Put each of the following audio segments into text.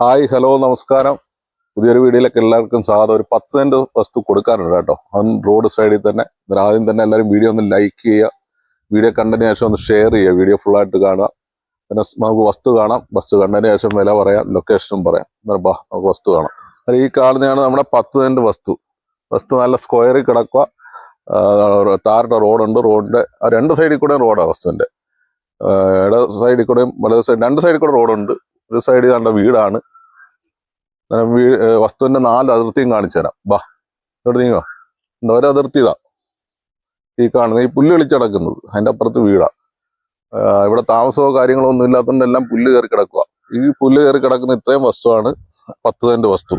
Hi hello നമസ്കാരം. പുതിയൊരു വീഡിയോയിലേക്ക് എല്ലാവർക്കും സ്വാഗതം. ഒരു പത്ത് സെന്റ് വസ്തു കൊടുക്കാറുണ്ട് കേട്ടോ. അതും റോഡ് സൈഡിൽ തന്നെ. ആദ്യം തന്നെ എല്ലാവരും വീഡിയോ ഒന്ന് ലൈക്ക് ചെയ്യുക. വീഡിയോ കണ്ടതിന് ശേഷം ഒന്ന് ഷെയർ ചെയ്യുക. വീഡിയോ ഫുള്ളായിട്ട് കാണുക. പിന്നെ നമുക്ക് വസ്തു കാണാം. വസ്തു കണ്ടതിന് ശേഷം വില പറയാം. ലൊക്കേഷനും പറയാം. എന്നാൽ ബാ നമുക്ക് വസ്തു കാണാം. അന്നേരം ഈ കാണുന്നതാണ് നമ്മുടെ പത്ത് സെന്റ് വസ്തു. വസ്തു നല്ല സ്ക്വയറിൽ കിടക്കുക. ടാറിന്റെ റോഡുണ്ട് റോഡിന്റെ രണ്ട് സൈഡിൽ കൂടെയും റോഡാണ് വസ്തുവിന്റെ ഇട സൈഡിൽ കൂടെയും വലത് സൈഡ് രണ്ട് സൈഡിൽ കൂടെ റോഡുണ്ട് ഒരു സൈഡിൽ കണ്ട വീടാണ്. വീട് വസ്തുവിന്റെ നാല് അതിർത്തിയും കാണിച്ചു തരാം. ബാ ഇവിടെ നീങ്ങോ. എന്താ ഒരു അതിർത്തി ഇതാ. ഈ കാണുന്ന ഈ പുല്ല് കളിച്ചടക്കുന്നത് അതിന്റെ അപ്പുറത്ത് വീടാ. ഇവിടെ താമസമോ കാര്യങ്ങളോ ഒന്നും ഇല്ലാത്തതുകൊണ്ട് എല്ലാം പുല്ല് കയറി കിടക്കുക ഈ പുല്ല് കയറി കിടക്കുന്ന ഇത്രയും വസ്തുവാണ് പത്ത് സെന്റ് വസ്തു.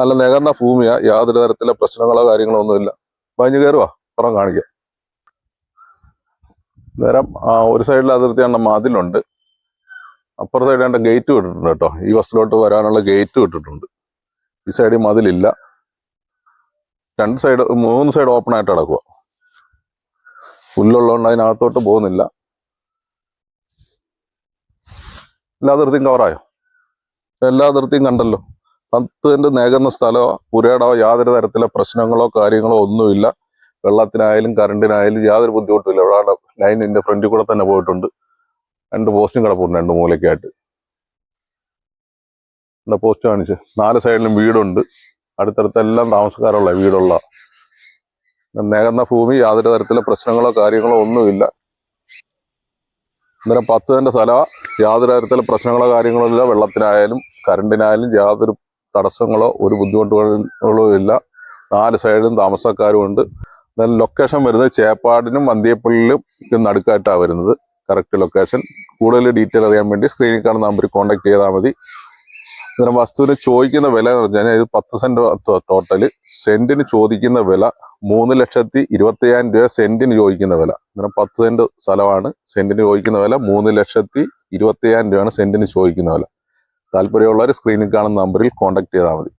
നല്ല നികർന്ന ഭൂമിയാ. യാതൊരു തരത്തിലെ പ്രശ്നങ്ങളോ കാര്യങ്ങളോ ഒന്നുമില്ല പതിഞ്ഞ് കയറുവാ പുറം കാണിക്കാം. നേരം ഒരു സൈഡിൽ അതിർത്തി കണ്ട മതിലുണ്ട്. അപ്പുറ സൈഡ് ഗേറ്റ് ഇട്ടിട്ടുണ്ട് കേട്ടോ. ഈ ബസ്സിലോട്ട് വരാനുള്ള ഗേറ്റ് ഇട്ടിട്ടുണ്ട്. ഈ സൈഡിൽ മതിലില്ല രണ്ട് സൈഡ് മൂന്ന് സൈഡ് ഓപ്പൺ ആയിട്ട് കിടക്കുക പുല്ലുള്ളതുകൊണ്ട് അതിനകത്തോട്ട് പോകുന്നില്ല. എല്ലാ അതിർത്തിയും കവറായോ എല്ലാ അതിർത്തിയും കണ്ടല്ലോ. പത്തിന്റെ നേകുന്ന സ്ഥലമോ പുരയിടോ യാതൊരു തരത്തിലെ പ്രശ്നങ്ങളോ കാര്യങ്ങളോ ഒന്നുമില്ല. വെള്ളത്തിനായാലും കറണ്ടിനായാലും യാതൊരു ബുദ്ധിമുട്ടുമില്ല. ഇവിടെ ലൈനിന്റെ ഫ്രണ്ടിൽ കൂടെ തന്നെ പോയിട്ടുണ്ട്. രണ്ട് പോസ്റ്റും കിടപ്പുണ്ട് രണ്ട് മൂലക്കായിട്ട് എന്താ പോസ്റ്റ് കാണിച്ച്. നാല് സൈഡിലും വീടുണ്ട്. അടുത്തടുത്തെല്ലാം താമസക്കാരുള്ള വീടുള്ള. നികന്ന ഭൂമി യാതൊരു തരത്തിലെ പ്രശ്നങ്ങളോ കാര്യങ്ങളോ ഒന്നുമില്ല. അന്നേരം പത്ത് സെന്റ് സ്ഥല യാതൊരു തരത്തിലെ പ്രശ്നങ്ങളോ കാര്യങ്ങളോ ഇല്ല. വെള്ളത്തിനായാലും കറണ്ടിനായാലും യാതൊരു തടസ്സങ്ങളോ ഒരു ബുദ്ധിമുട്ടുകളോ ഇല്ല. നാല് സൈഡിലും താമസക്കാരും ഉണ്ട് എന്നാലും ലൊക്കേഷൻ വരുന്നത് ചേപ്പാടിനും വന്തിയപ്പള്ളിയിലും നടുക്കായിട്ടാണ് വരുന്നത്. കറക്റ്റ് ലൊക്കേഷൻ കൂടുതൽ ഡീറ്റെയിൽ അറിയാൻ വേണ്ടി സ്ക്രീനിൽ കാണുന്ന നമ്പറിൽ കോൺടാക്ട് ചെയ്താൽ മതി. അന്നേരം വസ്തുവിന് ചോദിക്കുന്ന വില എന്ന് പറഞ്ഞു കഴിഞ്ഞാൽ ഇത് പത്ത് സെന്റ് ടോട്ടൽ സെന്റിന് ചോദിക്കുന്ന വില മൂന്ന് ലക്ഷത്തി ഇരുപത്തി അയ്യായിരം രൂപ സെന്റിന് ചോദിക്കുന്ന വില. അന്നേരം പത്ത് സെന്റ് സ്ഥലമാണ്. സെന്റിന് ചോദിക്കുന്ന വില മൂന്ന് ലക്ഷത്തി ഇരുപത്തി അയ്യായിരം രൂപയാണ് സെന്റിന് ചോദിക്കുന്ന വില. താല്പര്യമുള്ളവർ സ്ക്രീനിൽ കാണുന്ന നമ്പറിൽ കോൺടാക്ട് ചെയ്താൽ മതി.